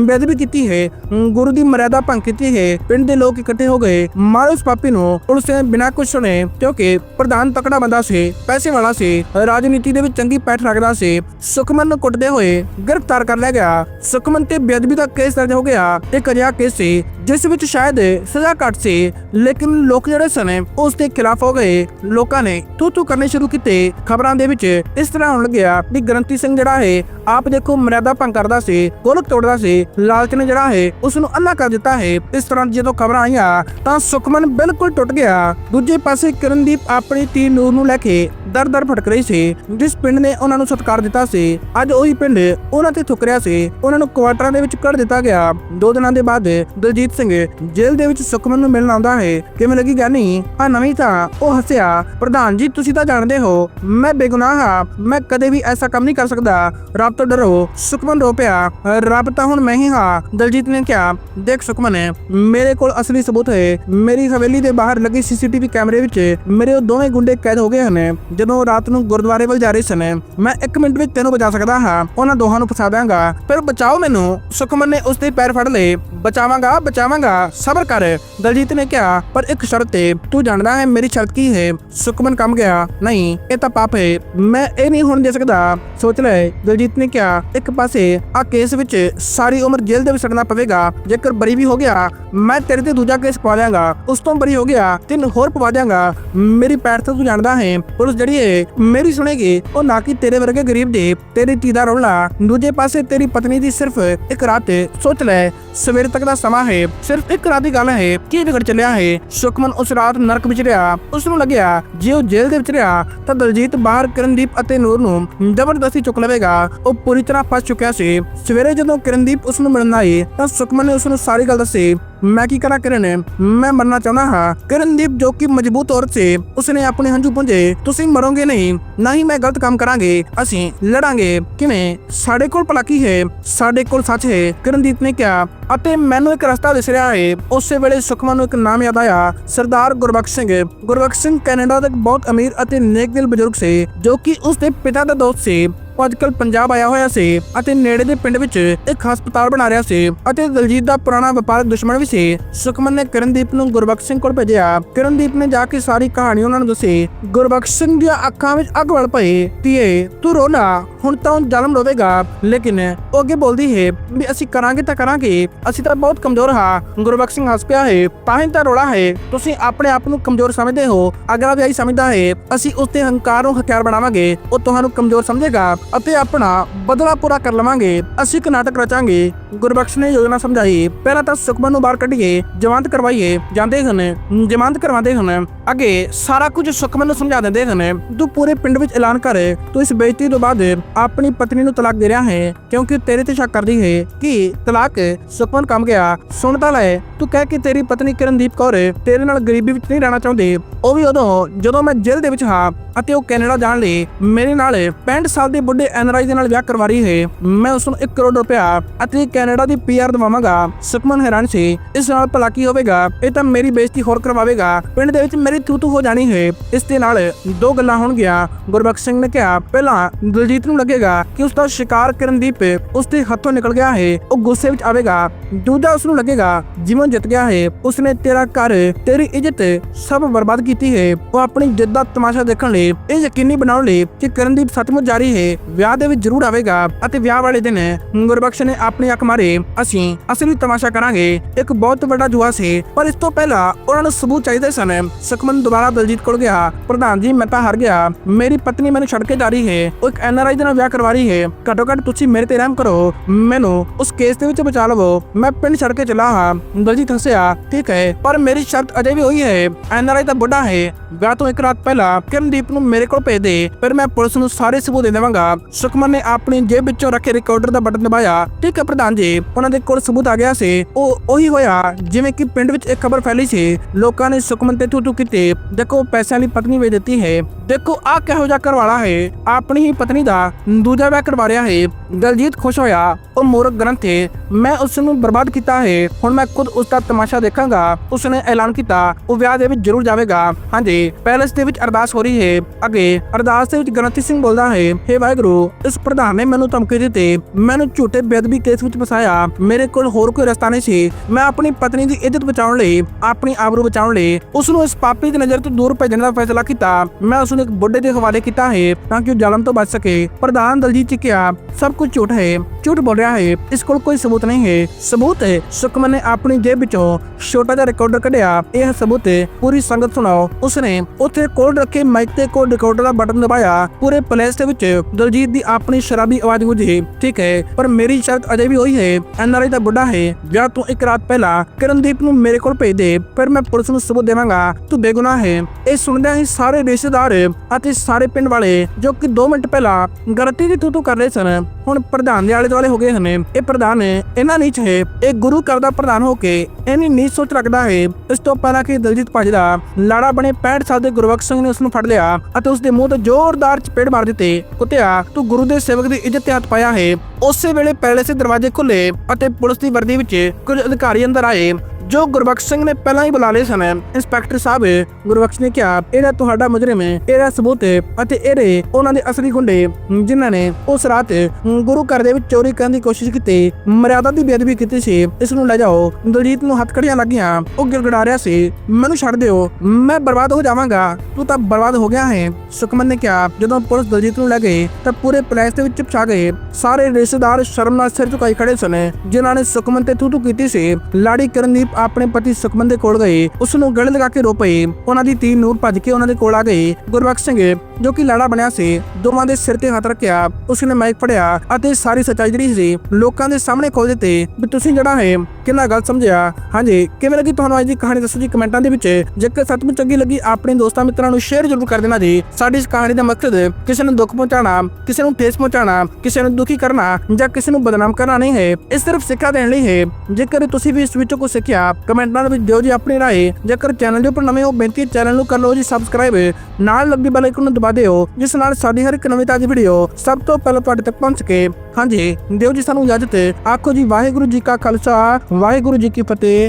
ਬੇਅਦਬੀ ਕੀਤੀ ਹੈ। ਗੁਰੂ ਦੀ ਮਰਿਆਦਾ ਭੰਗ ਕੀਤੀ ਹੈ। ਪਿੰਡ ਦੇ ਲੋਕ ਇਕੱਠੇ ਹੋ ਗਏ। ਮਾਰੇ ਉਸ ਪਾਪੀ ਨੂੰ ਪੁਲਿਸ ਨੇ ਬਿਨਾਂ ਕੁਝ ਸੁਣੇ, ਕਿਉਂਕਿ ਪ੍ਰਧਾਨ ਤਕੜਾ ਬੰਦਾ ਸੀ, ਪੈਸੇ ਵਾਲਾ ਸੀ, ਰਾਜਨੀਤੀ ਦੇ ਵਿੱਚ ਚੰਗੀ ਪੈਠ ਰੱਖਦਾ ਸੀ, ਸੁਖਮਨ ਨੂੰ ਕੁੱਟਦੇ ਹੋਏ ਗ੍ਰਿਫਤਾਰ ਕਰ ਲਿਆ ਗਿਆ। ਸੁਖਮਨ ਤੇ ਬੇਅਦਬੀ ਦਾ ਕੇਸ ਦਰਜ ਹੋ ਗਿਆ। ਇੱਕ ਅਜਿਹਾ ਕੇਸ ਸੀ, ਜਿਸ ਵਿੱਚ ਸ਼ਾਇਦ ਸਜ਼ਾ ਘੱਟ ਸੀ, ਲੇਕਿਨ ਲੋਕ ਜਿਹੜੇ ਸਨ, ਉਸ ਦੇ ਖਿਲਾਫ ਹੋ ਗਏ। ਲੋਕਾਂ ਨੇ ਤੂ ਤੂ ਕਰਨੇ ਸ਼ੁਰੂ ਕੀਤੇ। ਖਬਰਾਂ ਦੇ ਵਿੱਚ ਇਸ ਤਰ੍ਹਾਂ ਹੋਣ ਲੱਗਿਆ ਕਿ ਗ੍ਰੰਥੀ ਸਿੰਘ ਜਿਹੜਾ ਹੈ, ਆਪ ਦੇਖੋ ਮਰਿਆਦਾ ਭੰਗ ਕਰਦਾ ਸੀ ਗੋਲਕ ਤੋੜਦਾ ਸੀ, ਲਾਲਚ ਨੇ ਜਿਹੜਾ ਹੈ ਉਸ ਨੂੰ ਅੰਨਾ ਕਰ ਦਿੱਤਾ ਹੈ। ਇਸ ਤਰ੍ਹਾਂ ਜਦੋਂ ਖਬਰਾਂ ਆਈਆਂ, ਤਾਂ ਸੁਖਮਨ ਬਿਲਕੁਲ ਟੁੱਟ ਗਿਆ। ਦੂਜੇ ਪਾਸੇ ਕਿਰਨਦੀਪ ਆਪਣੀ ਤੀ ਨੂਰ ਨੂੰ ਲੈ ਕੇ ਦਰ ਦਰ ਭਟਕ ਰਹੀ ਸੀ, ਜਿਸ ਪਿੰਡ ਨੇ ਉਹਨਾਂ ਨੂੰ ਸਤਿਕਾਰ ਦਿੱਤਾ ਸੀ। ਅੱਜ ਉਹੀ ਪਿੰਡ ਉਹਨਾਂ ਤੇ ਥੁੱਕ ਰਿਹਾ ਸੀ। ਉਹਨਾਂ ਨੂੰ ਕੁਆਟਰਾਂ ਦੇ ਵਿੱਚ ਕੱਢ ਦਿੱਤਾ ਗਿਆ। ਦੋ ਦਿਨਾਂ ਦੇ ਬਾਅਦ ਦਲਜੀਤ ਸਿੰਘ ਜੇਲ੍ਹ ਦੇ ਵਿੱਚ ਸੁਖਮਨ ਨੂੰ ਮਿਲਣ ਆਉਂਦਾ ਹੈ। ਕਿਵੇਂ ਲੱਗੀ ਗਿਆਨੀ ਆ ਨਵੀਂ ਤਾਂ ਉਹ ਹੱਸਿਆ, ਪ੍ਰਧਾਨ ਜੀ, ਤੁਸੀਂ ਤਾਂ ਜਾਣਦੇ ਹੋ, ਮੈਂ ਬੇਗੁਨਾਹ ਹਾਂ। ਮੈਂ ਕਦੇ ਵੀ ਐਸਾ ਕੰਮ ਨਹੀਂ ਕਰ ਸਕਦਾ। ਰੱਬ ਤੋਂ ਡਰੋ। ਸੁਖਮਨ ਰੋ ਪਿਆ। ਰੱਬ ਤਾਂ ਹੁਣ ਮੈਂ ਹੀ ਹਾਂ। ਦਲਜੀਤ ਨੇ ਕਿਹਾ, ਦੇਖ ਸੁਖਮਨ, ਮੇਰੇ ਕੋਲ ਅਸਲੀ ਸਬੂਤ ਹੈ। ਮੇਰੀ ਹਵੇਲੀ ਦੇ ਬਾਹਰ ਲੱਗੇ ਸੀਸੀਟੀਵੀ ਕੈਮਰੇ ਵਿੱਚ ਮੇਰੇ ਉਹ ਦੋਵੇਂ ਗੁੰਡੇ ਕੈਦ ਹੋ ਗਏ ਹਨ। ਜਦੋਂ ਰਾਤ ਨੂੰ ਗੁਰਦੁਆਰੇ ਵੱਲ ਜਾ ਰਹੇ ਸਨ, ਮੈਂ 1 ਮਿੰਟ ਵਿੱਚ ਤੈਨੂੰ ਬਚਾ ਸਕਦਾ ਹਾਂ। ਉਹਨਾਂ ਦੋਹਾਂ ਨੂੰ ਫਸਾ ਦਾਂਗਾ ਫਿਰ ਬਚਾਓ ਮੈਨੂੰ। ਸੁਖਮਨ ਨੇ ਉਸ ਦੇ ਪੈਰ ਫੜ ਲਏ। ਬਚਾਵਾਂਗਾ ਬਚਾਵਾਂਗਾ। ਸਬਰ ਕਰ। ਦਲਜੀਤ ਨੇ ਕਿਹਾ, ਪਰ ਇੱਕ ਸ਼ਰਤ ਤੇ ਤੂੰ ਜਾਣਦਾ ਹੈ ਮੇਰੀ ਸ਼ਰਤ ਕੀ ਹੈ। ਸੁਖਮਨ ਕੰਮ ਗਿਆ। ਨਹੀਂ, ਇਹ ਤਾਂ ਪਾਪ ਹੈ। ਮੈਂ ਇਹ ਨਹੀਂ ਹੋਣ ਦੇ ਸਕਦਾ। ਸੋਚ ਲੈ। ਦਲਜੀਤ ਨੇ ਕਿਹਾ, ਇੱਕ ਪਾਸੇ ਆ ਕੇਸ ਵਿੱਚ ਸਾਰੀ ਉਮਰ ਜੇਲ੍ਹ ਦੇ ਵਿੱਚ ਸੜਨਾ ਪਵੇਗਾ। ਜੇਕਰ ਬਰੀ ਵੀ ਹੋ ਗਿਆ, ਮੈਂ ਤੇਰੇ ਤੇ ਦੂਜਾ ਕੇਸ ਪਵਾ ਲਿਆਂਗਾ ਉਸ ਤੋਂ ਬਰੀ ਹੋ ਗਿਆ, ਤਿੰਨ ਹੋਰ ਪਵਾ ਦਿਆਂਗਾ। ਮੇਰੀ ਪੈਰ ਤੋਂ ਤੂੰ ਜਾਣਦਾ ਹੈ ਪੁਲਿਸ ਜਿਹੜੀ ਹੈ ਮੇਰੀ ਸੁਣੇਗੀ, ਉਹ ਨਾ ਕਿ ਤੇਰੇ ਵਰਗੇ ਗਰੀਬ ਦੇ, ਤੇਰੀ ਧੀ ਦਾ ਰੌਲਾ। ਦੂਜੇ ਪਾਸੇ ਤੇਰੀ ਪਤਨੀ ਦੀ ਸਿਰਫ ਇੱਕ ਰਾਤ ਸੋਚ ਲੈ ਸਵੇਰ ਤੱਕ ਦਾ ਸਮਾਂ ਹੈ, ਸਿਰਫ ਇੱਕ ਰਾਤ ਦੀ ਗੱਲ ਹੈ, ਕੀ ਵਿਗੜ ਚੱਲਿਆ ਹੈ? ਸੁਖਮਨ ਉਸ ਰਾਤ ਨਰਕ ਵਿੱਚ ਰਿਹਾ ਉਸ ਨੂੰ ਲੱਗਿਆ, ਜੇ ਉਹ ਜੇਲ੍ਹ ਦੇ ਵਿੱਚ ਰਿਹਾ, ਤਾਂ ਦਲਜੀਤ ਬਾਹਰ ਕਿਰਨਦੀਪ ਅਤੇ ਨੂਰ ਨੂੰ ਜ਼ਬਰਦਸਤੀ ਚੁੱਕ ਲਵੇਗਾ। ਉਹ ਪੂਰੀ ਤਰ੍ਹਾਂ ਫਸ ਚੁੱਕਿਆ ਸੀ। ਸਵੇਰੇ ਜਦੋਂ ਕਿਰਨਦੀਪ ਉਸ ਨੂੰ ਮਿਲਣ ਆਈ, ਤਾਂ ਸੁਖਮਨ ਨੇ ਉਸ ਨੂੰ ਸਾਰੀ ਗੱਲ ਦੱਸੀ ਮੈਂ ਕੀ ਕਰਾਂ ਕਿਰਨ? ਮੈਂ ਮਰਨਾ ਚਾਹੁੰਦਾ ਹਾਂ। ਕਿਰਨਦੀਪ ਜੋ ਕਿ ਮਜ਼ਬੂਤ ਔਰਤ ਸੀ, ਉਸਨੇ ਆਪਣੇ ਹੰਝੂ ਪੁੰਝੇ, ਤੁਸੀਂ ਮਰੋਗੇ ਨਹੀਂ, ਨਾ ਹੀ ਮੈਂ ਗਲਤ ਕੰਮ ਕਰਾਂਗੇ, ਅਸੀਂ ਲੜਾਂਗੇ। ਕਿਵੇਂ? ਸਾਡੇ ਕੋਲ ਪਲਾਕੀ ਹੈ? ਸਾਡੇ ਕੋਲ ਸੱਚ ਹੈ, ਕਿਰਨਦੀਪ ਨੇ ਕਿਹਾ। ਅਤੇ ਮੈਨੂੰ ਇੱਕ ਰਸਤਾ ਦਿਸ ਰਿਹਾ ਹੈ। ਉਸੇ ਵੇਲੇ ਸੁਖਮਨ ਨੂੰ ਇੱਕ ਨਾਮ ਯਾਦ ਆਇਆ, ਸਰਦਾਰ ਗੁਰਬਖਸ਼ ਸਿੰਘ। ਗੁਰਬਖਸ਼ ਸਿੰਘ ਕੈਨੇਡਾ ਦਾ ਇੱਕ ਬਹੁਤ ਅਮੀਰ ਅਤੇ ਨੇਕ ਦਿਲ ਬਜ਼ੁਰਗ ਸੀ, ਜੋ ਕਿ ਉਸਦੇ ਪਿਤਾ ਦਾ ਦੋਸਤ ਸੀ। ਉਹ ਅੱਜਕੱਲ ਪੰਜਾਬ ਆਇਆ ਹੋਇਆ ਸੀ ਅਤੇ ਨੇੜੇ ਦੇ ਪਿੰਡ ਵਿੱਚ ਇੱਕ ਹਸਪਤਾਲ ਬਣਾ ਰਿਹਾ ਸੀ ਅਤੇ ਦਲਜੀਤ ਦਾ ਪੁਰਾਣਾ ਵਪਾਰਕ ਦੁਸ਼ਮਣ ਵੀ ਸੀ। ਸੁਖਮਨ ਨੇ ਕਿਰਨਦੀਪ ਨੂੰ ਗੁਰਬਖਸ਼ ਸਿੰਘ ਕੋਲ ਭੇਜਿਆ। ਕਿਰਨਦੀਪ ਨੇ ਜਾ ਕੇ ਸਾਰੀ ਕਹਾਣੀ ਉਹਨਾਂ ਨੂੰ ਦੱਸੀ। ਗੁਰਬਖਸ਼ ਸਿੰਘ ਦੀਆਂ ਅੱਖਾਂ ਵਿੱਚ ਅੱਗ ਵਲ ਪਈ। ਧੀਏ, ਤੂੰ ਰੋ ਹੁਣ ਤਾਂ ਉਹ ਜਲਮ ਰੋਵੇਗਾ। ਲੇਕਿਨ ਉਹ ਅੱਗੇ ਬੋਲਦੀ ਹੈ ਵੀ ਅਸੀਂ ਕਰਾਂਗੇ ਤਾਂ ਕਰਾਂਗੇ। ਅਸੀਂ ਤਾਂ ਬਹੁਤ ਕਮਜ਼ੋਰ ਹਾਂ। ਗੁਰਬਖਸ਼ ਸਿੰਘ ਹੱਸ ਪਿਆ ਹੈ। ਤਾਂ ਹੀ ਤਾਂ ਰੋਲਾ ਹੈ। ਤੁਸੀਂ ਆਪਣੇ ਆਪ ਨੂੰ ਕਮਜ਼ੋਰ ਸਮਝਦੇ ਹੋ। ਅਗਲਾ ਵੀ ਆਈ ਸਮਝਦਾ ਹੈ। ਅਸੀਂ ਉਸ ਦੇ ਹੰਕਾਰ ਨੂੰ ਹਥਿਆਰ ਬਣਾਵਾਂਗੇ। ਉਹ ਤੁਹਾਨੂੰ ਕਮਜ਼ੋਰ ਸਮਝੇਗਾ। ਅਤੇ ਆਪਣਾ ਬਦਲਾ ਪੂਰਾ ਕਰ ਲਵਾਂਗੇ। ਅਸੀਂ ਇੱਕ ਨਾਟਕ ਰਚਾਂਗੇ। ਗੁਰਬਖਸ਼ ਨੇ ਯੋਜਨਾ ਸਮਝਾਈ, ਪਹਿਲਾਂ ਤਾਂ ਸੁਖਮਨ ਨੂੰ ਬਾਹਰ ਕੱਢੀਏ ਜਮਾਨਤ ਕਰਵਾਈਏ, ਜਾਂਦੇ ਹਨ ਜਮਾਨਤ ਕਰਵਾਉਂਦੇ ਹਨ। ਅੱਗੇ ਸਾਰਾ ਕੁਝ ਸੁਖਮਨ ਨੂੰ ਸਮਝਾ ਦਿੰਦੇ ਹਨ। ਤੂੰ ਪੂਰੇ ਪਿੰਡ ਵਿੱਚ ਐਲਾਨ ਕਰ, ਤੂੰ ਇਸ ਬੇਇੱਜ਼ਤੀ ਤੋਂ ਬਾਅਦ ਆਪਣੀ ਪਤਨੀ ਨੂੰ ਤਲਾਕ ਦੇ ਰਿਹਾ ਹੈ, ਕਿਉਂਕਿ ਤੇਰੇ ਤੇ ਸ਼ੱਕ ਕਰਦੀ ਹੈ ਕਿ ਤਲਾਕ ਸੁਖਮਨ ਕੰਮ ਗਿਆ। ਸੁਣ ਤਾਂ ਲੈ, ਤੂੰ ਕਹਿ ਕਿ ਤੇਰੀ ਪਤਨੀ ਕਿਰਨਦੀਪ ਕੌਰ ਤੇਰੇ ਨਾਲ ਗਰੀਬੀ ਵਿੱਚ ਨਹੀਂ ਰਹਿਣਾ ਚਾਹੁੰਦੀ। ਉਹ ਵੀ ਉਦੋਂ, ਜਦੋਂ ਮੈਂ ਜੇਲ੍ਹ ਦੇ ਵਿੱਚ ਹਾਂ, ਅਤੇ ਉਹ ਕੈਨੇਡਾ ਜਾਣ ਲਈ ਮੇਰੇ ਨਾਲ 65 ਸਾਲ ਦੇ ਬੁੱਢੇ ਐਨਆਰਆਈ ਦੇ ਨਾਲ ਵਿਆਹ ਕਰਵਾ ਰਹੀ ਹੈ। ਮੈਂ ਉਸ ਨੂੰ 1 ਕਰੋੜ ਰੁਪਇਆ ਅਤੇ ਕੈਨੇਡਾ ਦੀ ਪੀਆਰ ਦਵਾਵਾਂਗਾ। ਸੁਖਮਨ ਹੈਰਾਨ ਸੀ। ਇਸ ਨਾਲ ਭਲਾ ਕੀ ਹੋਵੇਗਾ? ਇਹ ਤਾਂ ਮੇਰੀ ਬੇਇੱਜ਼ਤੀ ਹੋਰ ਕਰਵਾਵੇਗਾ। ਪਿੰਡ ਦੇ ਵਿੱਚ ਮੇਰੀ ਥੂ ਥੂ ਹੋ ਜਾਣੀ ਹੈ। ਇਸ ਦੇ ਨਾਲ ਦੋ ਗੱਲਾਂ ਹੋਣਗੀਆਂ। ਗੁਰਬਖਸ਼ ਸਿੰਘ ਨੇ ਕਿਹਾ, ਪਹਿਲਾਂ ਦਲਜੀਤ ਨੂੰ ਲੱਗੇਗਾ ਕਿ ਉਸ ਦਾ ਸ਼ਿਕਾਰ ਕਰਨਦੀਪ ਉਸ ਦੇ ਹੱਥੋਂ ਨਿਕਲ ਗਿਆ ਹੈ। ਉਹ ਗੁੱਸੇ ਵਿੱਚ ਆਵੇਗਾ। ਦੂਜਾ ਉਸ ਨੂੰ ਲੱਗੇਗਾ, ਜੀਵਨ ਜਿੱਤ ਗਿਆ ਹੈ। ਉਸਨੇ ਤੇਰਾ ਘਰ, ਤੇਰੀ ਇੱਜ਼ਤ ਸਭ ਬਰਬਾਦ ਕੀਤੀ ਹੈ। ਉਹ ਆਪਣੀ ਜਿੱਦ ਦਾ ਤਮਾਸ਼ਾ ਦੇਖਣ ਲਈ ਇਹ ਯਕੀਨੀ ਬਣਾਉਣ ਲਈ ਕਿ ਕਰਨਦੀਪ ਸੱਚਮੁੱਚ ਜਾਰੀ ਹੈ। ਵਿਆਹ ਦੇ ਵਿੱਚ ਜ਼ਰੂਰ ਆਵੇਗਾ ਅਤੇ ਵਿਆਹ ਵਾਲੇ ਦਿਨ ਗੁਰਬਖਸ਼ ਨੇ ਆਪਣੀ ਅੱਖ ਮਾਰੇ, ਅਸੀਂ ਅਸਲੀ ਤਮਾਸ਼ਾ ਕਰਾਂਗੇ। ਇੱਕ ਬਹੁਤ ਵੱਡਾ ਜੁਆ ਸੀ, ਪਰ ਇਸ ਤੋਂ ਪਹਿਲਾਂ ਉਹਨਾਂ ਨੂੰ ਸਬੂਤ ਚਾਹੀਦੇ ਸਨ। ਸੁਖਮਨ ਦੁਬਾਰਾ ਦਲਜੀਤ ਕੋਲ ਗਿਆ। ਪ੍ਰਧਾਨ ਜੀ, ਮੈਂ ਤਾਂ ਹਾਰ ਗਿਆ। ਮੇਰੀ ਪਤਨੀ ਮੈਨੂੰ ਛੱਡ ਕੇ ਜਾ ਰਹੀ ਹੈ। ਉਹ ਇੱਕ ਐਨਆਰਆਈ ਦੇ ਨਾਲ ਵਿਆਹ ਕਰਵਾ ਰਹੀ ਹੈ। ਘੱਟੋ ਘੱਟ ਤੁਸੀਂ ਮੇਰੇ ਤੇ ਰਹਿਮ ਕਰੋ। ਮੈਨੂੰ ਉਸ ਕੇਸ ਦੇ ਵਿੱਚ ਬਚਾ ਲਵੋ। ਮੈਂ ਪਿੰਡ ਛੱਡ ਕੇ ਚਲਾ ਹਾਂ। ਦਲਜੀਤ ਹੱਸਿਆ। ਠੀਕ ਹੈ, ਪਰ ਮੇਰੀ ਸ਼ਰਤ ਅਜੇ ਵੀ ਹੋਈ ਹੈ। ਐਨਆਰਆਈ ਦਾ ਬੁੱਢਾ ਹੈ। ਵਿਆਹ ਤੋਂ ਇੱਕ ਰਾਤ ਪਹਿਲਾਂ ਕਿਰਨਦੀਪ ਨੂੰ ਮੇਰੇ ਕੋਲ ਭੇਜ ਦੇ। ਫਿਰ ਮੈਂ ਪੁਲਿਸ ਨੂੰ ਸਾਰੇ ਸਬੂਤ ਦੇ ਦੇਵਾਂਗਾ। ਸੁਖਮਨ ਨੇ ਆਪਣੀ ਜੇਬ ਵਿੱਚੋਂ ਰੱਖੇ ਰਿਕਾਰਡਰ ਦਾ ਬਟਨ ਦਬਾਇਆ। ਠੀਕ ਹੈ, ਪ੍ਰਧਾਨ ਜੀ, ਉਹਨਾਂ ਦੇ ਕੋਲ ਸਬੂਤ ਆ ਗਿਆ ਸੀ। ਉਹ ਉਹੀ ਹੋਇਆ, ਜਿਵੇਂ ਕਿ ਪਿੰਡ ਵਿੱਚ ਇੱਕ ਖਬਰ ਫੈਲੀ ਸੀ। ਲੋਕਾਂ ਨੇ ਸੁਖਮਨ ਤੇ ਟੂ ਕੀਤੇ। ਦੇਖੋ, ਪੈਸਿਆਂ ਲਈ ਪਤਨੀ ਵੇਚ ਦਿੱਤੀ ਹੈ। ਦੇਖੋ ਆ ਕਿਹੋ ਜਿਹਾ ਕਰਵਾਲਾ ਹੈ। ਆਪਣੀ ਹੀ ਪਤਨੀ ਦਾ ਦੂਜਾ ਵਿਆਹ ਕਰਵਾ ਰਿਹਾ ਹੈ। ਦਲਜੀਤ ਖੁਸ਼ ਹੋਇਆ। ਉਹ ਮੂਰਖ ਗ੍ਰੰਥ ਹੈ। ਮੈਂ ਉਸ ਨੂੰ ਬਰਬਾਦ ਕੀਤਾ ਹੈ। ਹੁਣ ਮੈਂ ਖੁਦ ਉਸ ਦਾ ਤਮਾਸ਼ਾ ਦੇਖਾਂਗਾ। ਉਸਨੇ ਐਲਾਨ ਕੀਤਾ। ਉਹ ਵਿਆਹ ਦੇ ਵਿੱਚ ਜ਼ਰੂਰ ਜਾਵੇਗਾ। ਹਾਂਜੀ, ਪੈਲਸ ਦੇ ਵਿੱਚ ਅਰਦਾਸ ਹੋ ਰਹੀ ਹੈ। ਅੱਗੇ ਅਰਦਾਸ ਦੇ ਵਿੱਚ ਗ੍ਰੰਥੀ ਸਿੰਘ ਬੋਲਦਾ ਹੈ हे ਵਾਹਿਗੁਰੂ ਵਾਹਿਗੁਰੂ ਇਸ ਪ੍ਰਧਾਨ ਨੇ ਮੈਨੂੰ ਧਮਕੀ ਦਿੱਤੀ। ਮੈਨੂੰ ਝੂਠੇ ਬੇਅਦਬੀ ਕੇਸ ਵਿੱਚ ਫਸਾਇਆ। ਮੇਰੇ ਕੋਲ ਹੋਰ ਕੋਈ ਰਸਤਾ ਨਹੀਂ ਸੀ। ਮੈਂ ਆਪਣੀ ਪਤਨੀ ਦੀ ਇੱਜ਼ਤ ਬਚਾਉਣ ਲਈ, ਆਪਣੀ ਆਬਰੂ ਬਚਾਉਣ ਲਈ ਉਸ ਨੂੰ ਇਸ ਪਾਪੀ ਦੀ ਨਜ਼ਰ ਤੋਂ ਦੂਰ ਭੇਜਣ ਦਾ ਫੈਸਲਾ ਕੀਤਾ। ਮੈਂ ਉਸ ਨੂੰ ਇੱਕ ਬੁੱਢੇ ਦੇ ਹਵਾਲੇ ਕੀਤਾ ਹੈ, ਤਾਂ ਕਿ ਉਹ ਜ਼ਾਲਮ ਤੋਂ ਬਚ ਸਕੇ। ਪ੍ਰਧਾਨ ਦਲਜੀਤ ਜੀ ਕਿਹਾ, ਸਭ ਕੁਝ ਝੂਠ ਹੈ। ਝੂਠ ਬੋਲ ਰਿਹਾ ਹੈ। ਇਸ ਕੋਲ ਕੋਈ ਸਬੂਤ ਨਹੀਂ ਹੈ। ਸਬੂਤ ਹੈ, ਸੁਖਮਨ ਨੇ ਆਪਣੀ ਜੇਬ ਵਿੱਚੋਂ ਛੋਟਾ ਜਿਹਾ ਰਿਕਾਰਡਰ ਕੱਢਿਆ। ਇਹ ਸਬੂਤ ਹੈ, ਪੂਰੀ ਸੰਗਤ ਸੁਣਾਓ। ਉਸਨੇ ਉੱਥੇ ਕੋਲ ਰੱਖੇ ਮਾਈਕ ਤੇ ਕੋਲ ਰਿਕਾਰਡਰ ਦਾ ਬਟਨ ਦਬਾਇਆ। ਪੂਰੇ ਪਲੇਸ ਦੇ ਵਿੱਚ ਦਲਜੀਤ ਦੀ ਆਪਣੀ ਸ਼ਰਾਬੀ ਆਵਾਜ਼ ਗੂੰਜੀ ਠੀਕ ਹੈ, ਪਰ ਮੇਰੀ ਸ਼ਰਤ ਅਜੇ ਵੀ ਉਹੀ ਹੈ ਐਨਆਰਆਈ ਦਾ ਬੁੱਢਾ ਹੈ, ਵਿਆਹ ਤੋਂ ਇੱਕ ਰਾਤ ਪਹਿਲਾਂ ਕਰਨਦੀਪ ਨੂੰ ਮੇਰੇ ਕੋਲ ਭੇਜ ਦੇ, ਫਿਰ ਮੈਂ ਪੁਲਿਸ ਨੂੰ ਸਬੂਤ ਦੇਵਾਂਗਾ, ਤੂੰ ਬੇਗੁਨਾਹ ਹੈ। ਇਹ ਸੁਣਦਿਆਂ ਹੀ ਸਾਰੇ ਰਿਸ਼ਤੇਦਾਰ ਅਤੇ ਸਾਰੇ ਪਿੰਡ ਵਾਲੇ ਜੋ ਕਿ 2 ਮਿੰਟ ਪਹਿਲਾਂ ਗਲਤੀ ਦੀ ਤੂੰ ਕਰ ਰਹੇ ਸਨ, ਹੁਣ ਪ੍ਰਧਾਨ ਦੇ ਆਲੇ ਦੁਆਲੇ ਹੋ ਗਏ ਹਨ। ਇਹ ਪ੍ਰਧਾਨ ਇਹਨਾਂ ਨੀਚ ਹੈ, ਇਹ ਗੁਰੂ ਘਰ ਦਾ ਪ੍ਰਧਾਨ ਹੋ ਕੇ ਇਹਨੀ ਨੀਚ ਸੋਚ ਰੱਖਦਾ ਹੈ, ਇਸ ਤੋਂ ਪਹਿਲਾਂ ਕਿ ਦਲਜੀਤ ਭਜਦਾ ਲਾੜਾ ਬਣੇ 65 ਸਾਲ ਦੇ ਗੁਰਬਖਸ਼ ਸਿੰਘ ਨੇ ਉਸ ਨੂੰ ਫੜ ਲਿਆ ਅਤੇ ਉਸ ਦੇ ਮੂੰਹ ਤੇ ਜ਼ੋਰਦਾਰ ਚਪੇੜ ਮਾਰ ਦਿੱਤੇ, ਕੁੱਤਿਆ ਤੂੰ ਗੁਰੂ ਦੇ ਸੇਵਕ ਦੀ ਇੱਜ਼ਤ ਤੇ ਹੱਥ ਪਾਇਆ ਹੈ। ਉਸੇ ਵੇਲੇ ਪੈਲੇਸ ਦੇ ਦਰਵਾਜ਼ੇ ਖੁੱਲੇ ਅਤੇ ਪੁਲਿਸ ਦੀ ਵਰਦੀ ਵਿੱਚ ਕੁਝ ਅਧਿਕਾਰੀ ਅੰਦਰ ਆਏ। ਜੋ ਗੁਰਬਖਸ਼ ਸਿੰਘ ਨੇ ਪਹਿਲਾਂ ਹੀ ਬੁਲਾ ਲਏ ਸਨ। ਇੰਸਪੈਕਟਰ ਸਾਹਿਬ, ਗੁਰਬਖਸ਼ ਨੇ ਕਿਹਾ, ਇਹਦਾ ਤੁਹਾਡਾ ਮੁਜਰਮ ਹੈ, ਇਹਦਾ ਸਬੂਤ ਹੈ ਅਤੇ ਇਹਦੇ ਉਹਨਾਂ ਦੇ ਅਸਲੀ ਗੁੰਡੇ, ਜਿਨ੍ਹਾਂ ਨੇ ਉਸ ਰਾਤ ਗੁਰੂ ਘਰ ਦੇ ਵਿੱਚ ਚੋਰੀ ਕਰਨ ਦੀ ਕੋਸ਼ਿਸ਼ ਕੀਤੀ, ਮਰਿਆਦਾ ਦੀ ਬੇਅਦਬੀ ਕੀਤੀ ਸੀ। ਇਸ ਨੂੰ ਲੈ ਜਾਓ। ਦਲਜੀਤ ਨੂੰ ਹੱਥਕੜੀਆਂ ਲੱਗੀਆਂ ਉਹ ਗਿੜਗੜਾ ਰਿਹਾ ਸੀ। ਮੈਨੂੰ ਛੱਡ ਦਿਓ। ਮੈਂ ਬਰਬਾਦ ਹੋ ਜਾਵਾਂਗਾ। ਤੂੰ ਤਾਂ ਬਰਬਾਦ ਹੋ ਗਿਆ ਹੈ। ਸੁਖਮਨ ਨੇ ਕਿਹਾ। ਜਦੋਂ ਪੁਲਿਸ ਦਲਜੀਤ ਨੂੰ ਲੈ ਗਏ ਤਾਂ ਪੂਰੇ ਪਲੇਸ ਦੇ ਵਿੱਚ ਚੁਪਚਾ ਗਏ ਸਾਰੇ ਰਿਸ਼ਤੇਦਾਰ ਸ਼ਰਮ ਨਾਲ ਸਿਰ ਝੁਕਾਈ ਖੜੇ ਸਨ, ਜਿਨ੍ਹਾਂ ਨੇ ਸੁਖਮਨ ਤੇ ਥੂ ਤੂੰ ਕੀਤੀ ਸੀ। ਲਾੜੀ ਕਰਨਦੀਪ ਆਪਣੇ ਪਤੀ ਸੁਖਮਨ ਦੇ ਕੋਲ ਗਏ ਉਸ ਨੂੰ ਗਲੇ ਲਗਾ ਕੇ ਰੋ ਪਏ। ਉਹਨਾਂ ਦੀ ਧੀ ਨੂਰ ਭੱਜ ਕੇ ਉਹਨਾਂ ਦੇ ਕੋਲ ਆ ਗਈ। ਗੁਰਬਖਸ਼ ਸਿੰਘ, ਜੋ ਕਿ ਲਾੜਾ ਬਣਿਆ ਸੀ, ਦੋਵਾਂ ਦੇ ਸਿਰ ਤੇ ਹੱਥ ਰੱਖਿਆ। ਉਸ ਨੇ ਮਾਈਕ ਫੜਿਆ ਅਤੇ ਸਾਰੀ ਸੱਚਾਈ ਜਿਹੜੀ ਸੀ, ਲੋਕਾਂ ਦੇ ਸਾਹਮਣੇ ਖੋਲ ਦਿੱਤੀ ਵੀ ਤੁਸੀਂ ਜਿਹੜਾ ਹੈ, ਕਿੰਨਾ ਗਲਤ ਸਮਝਿਆ। ਹਾਂਜੀ, ਕਿਵੇਂ ਲੱਗੀ ਤੁਹਾਨੂੰ ਅੱਜ ਦੀ ਕਹਾਣੀ ਦੱਸੋ ਜੀ ਕਮੈਂਟਾਂ ਦੇ ਵਿੱਚ। ਜੇਕਰ ਸੱਚਮੁੱਚ ਚੰਗੀ ਲੱਗੀ, ਆਪਣੇ ਦੋਸਤਾਂ ਮਿੱਤਰਾਂ ਨੂੰ ਸ਼ੇਅਰ ਜ਼ਰੂਰ ਕਰ ਦੇਣਾ ਜੀ। ਸਾਡੀ ਇਸ ਕਹਾਣੀ ਦਾ ਮਕਸਦ ਕਿਸੇ ਨੂੰ ਦੁੱਖ ਪਹੁੰਚਾਉਣਾ, ਕਿਸੇ ਨੂੰ ਠੇਸ ਪਹੁੰਚਾਉਣਾ, ਕਿਸੇ ਨੂੰ ਦੁਖੀ ਕਰਨਾ ਜਾਂ ਕਿਸੇ ਨੂੰ ਬਦਨਾਮ ਕਰਨਾ ਨਹੀਂ ਹੈ। ਇਹ ਸਿਰਫ ਸਿੱਖਿਆ ਦੇਣ ਲਈ ਹੈ। ਜੇਕਰ ਤੁਸੀਂ ਵੀ ਇਸ ਵਿੱਚੋਂ ਕੁਝ ਸਿੱਖਿਆ ਕਮੈਂਟਾਂ ਦੇ ਵਿੱਚ ਦਿਓ ਜੀ ਆਪਣੀ ਰਾਏ। ਜੇਕਰ ਚੈਨਲ ਦੇ ਉੱਪਰ ਨਵੇਂ ਹੋ, ਬੇਨਤੀ ਚੈਨਲ ਨੂੰ ਕਰ ਲਓ ਜੀ ਸਬਸਕ੍ਰਾਈਬ ਨਾਲ ਲੱਗੀ ਬੈਲ ਆਈਕਨ ਨੂੰ ਦਬਾ ਦਿਓ, ਜਿਸ ਨਾਲ ਸਾਡੀ ਹਰ ਇੱਕ ਨਵੀਂ ਤਾਜ਼ੀ ਵੀਡੀਓ ਸਭ ਤੋਂ ਪਹਿਲਾਂ ਤੁਹਾਡੇ ਤੱਕ ਪਹੁੰਚ ਸਕੇ ਹਾਂਜੀ, ਦਿਓ ਜੀ ਸਾਨੂੰ ਇਜਾਜ਼ਤ। ਆਖੋ ਜੀ ਵਾਹਿਗੁਰੂ ਜੀ ਕਾ ਖਾਲਸਾ, ਵਾਹਿਗੁਰੂ ਜੀ ਕੀ ਫਤਿਹ।